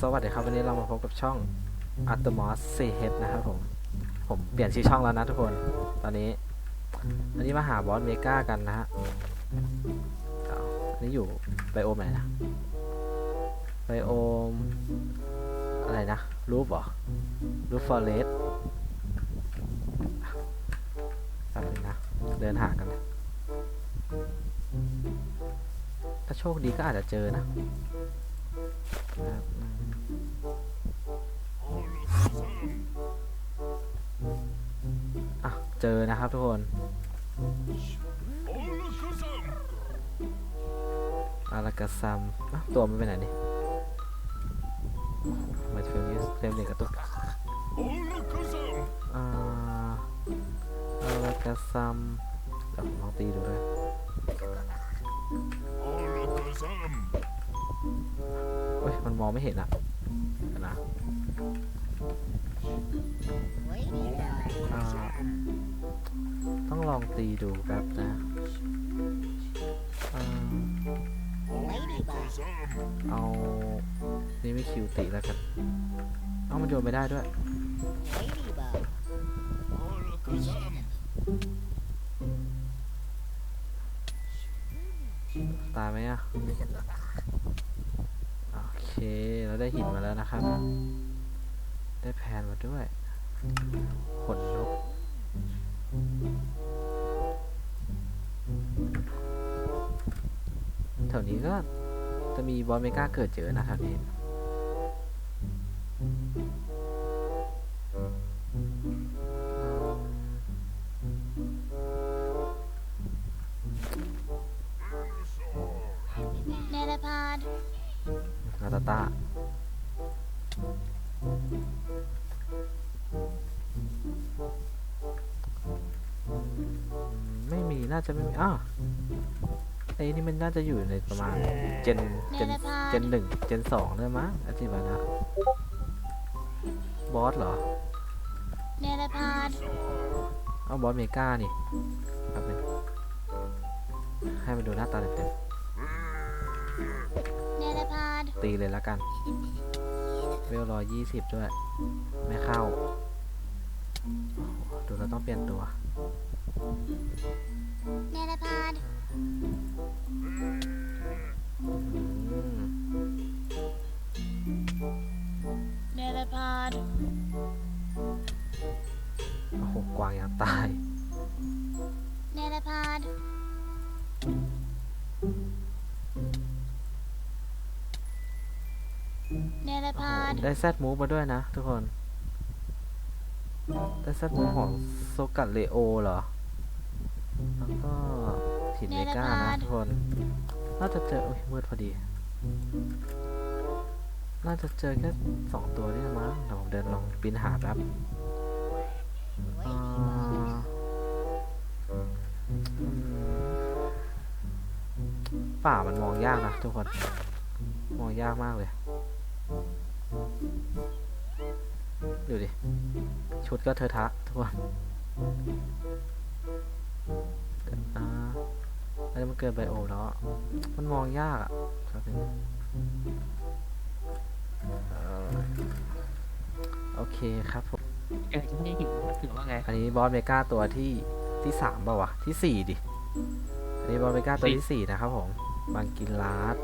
สวัสดีครับ วันนี้เรามาพบกับช่อง a t o m o s c h นะครับผม ผมเปลี่ยนชื่อช่องแล้วนะทุกคน ตอนนี้อันนี้มาหาบอสเมกากันนะฮะอันนี้อยู่ไบโอมไหนนะไบโอม อะไรนะ รูปเหรอ รูปฟอเรสแป๊บนึงนะ เดินหากันนะถ้าโชคดีก็อาจจะเจอนะครับ เจอนะครับทุกคนอารากัสซัมตัวมันไปไหนนี่มาเฟรมนี้เฟรมเด็กกระตุกอาอารากัสซัมเดี๋ยวผมลองตีดูด้วยเฮ้ยมันมองไม่เห็นอะนะ ตีดูแป๊บนะอ่าเอานี่ไม่คิวติแล้วกัน เอามันโยนไม่ได้ด้วยตายไหมอะ โอเค เราได้หินมาแล้วนะครับ ได้แพนมาด้วยขน แถวนี้ก็จะมีบอลเมกาเกิดเจอนะแถวนี้เนรพาดนาตาตาไม่มี น่าจะไม่มีอ้าวไอ้นี่มันน่าจะอยู่ในประมาณเจนเจนเจนหนึ่งเจนสองเลยมั้งอธิบายนะบอสเหรอเนรพาดเอาบอสเมกานี่แป๊บนึงให้มันดูหน้าตาเต็มเนรพาดๆตีเลยแล้วกันเวลร้อยยี่สิบด้วย ไม่เข้าโอ้โห ดูเราต้องเปลี่ยนตัวเนรพาดอืมเนรพาดโอ้โหกวางยังตาย เนรพาดเนรโอ้โหพาดได้แซดมูฟมาด้วยนะทุกคน ได้แซดมูของโซกัดเลโอเหรอ แล้วก็หินเมกานะทุกคน น่าจะเจออุ้ยมืดพอดี น่าจะเจอแค่สองตัวนี่มั้งเดี๋ยวผมเดินลองปีนหาแป๊บป่ามันมองยากนะทุกคน มองยากมากเลย ดูดิ ชุดก็เทอะทะทุกคนอ่าอันนี้มันเกินไปโอแล้วอะมันมองยากอะครับนึงเอ่อโอเคครับผมเออจะไม่ได้หิวหรือว่าไง อันนี้บอสเมกาตัวที่ที่สามเปล่าวะ ที่สี่ดิ อันนี้บอสเมกาตัวที่สี่นะครับผมบางกินลาด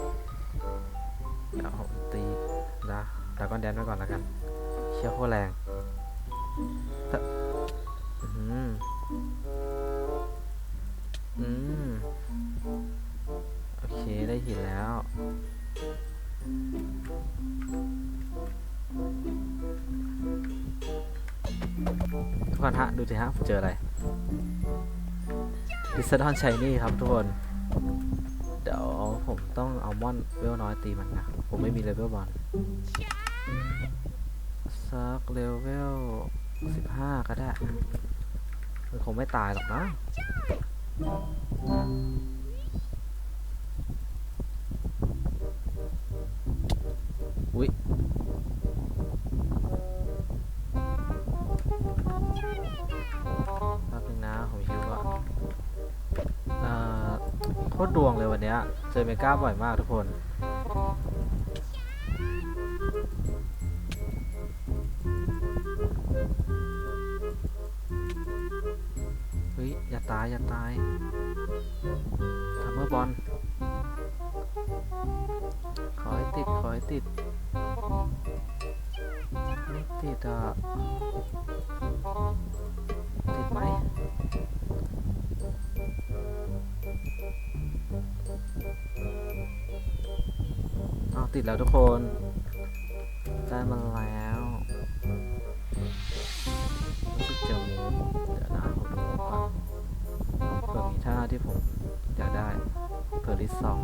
เดี๋ยวผมตีนะดราก้อนแดนไว้ก่อนแล้วกัน เชี่ยวโคตรแรงอื้อหืออืม โอเค ได้หินแล้ว ทุกคนฮะ ดูสิฮะผมเจออะไรดิสดอนชัยนี่ครับทุกคน เดี๋ยวผมต้องเอามอนเวลน้อยตีมันนะ ผมไม่มีเลเวลบอล สักเลเวลสิบห้าก็ได้มันคงไม่ตายหรอกนะอุ๊ยแป๊บนึงนะผมฮิวก่อนเออโคตรดวงเลยวันเนี้ยเจอเมกาบ่อยมากทุกคนายอย่าตายทัมเมอร์บอลขอให้ติดขอให้ติดไม่ติดอะติดไหมเอาติดแล้วทุกคน ได้มาแล้ว ผื่อมีท่าที่ผมอยากได้เผื่อลิสสอง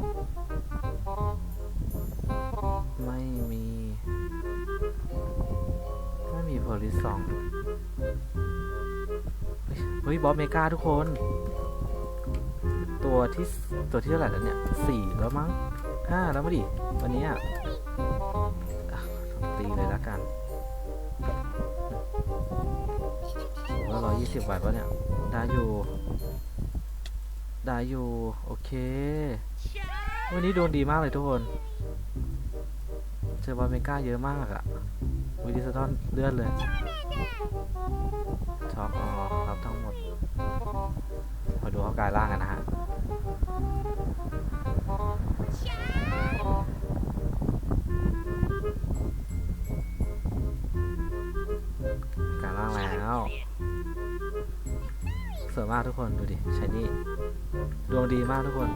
ไม่มี ไม่มีเพอร์ลิสสองเฮ้ย บอสเมกาทุกคน ตัวที่ตัวที่เท่าไหร่แล้วเนี่ยสี่แล้วมั้งห้าแล้วมั้งดิ วันนี้อะตีเลยละกันผมว่าร้อยยี่สิบวัตต์วะเนี่ย ได้อยู่ ได้อยู่ โอเค วันนี้ดวงดีมากเลยทุกคน เจอบอลเมกาเยอะมากอะวิดิสตอนเลื่อนเลยช็อกออรับทั้งหมดมาดูเขากายร่างกันนะฮะกายร่างแล้ว สวยมากทุกคนดูดิใช้นี่ดวงดีมากทุกคน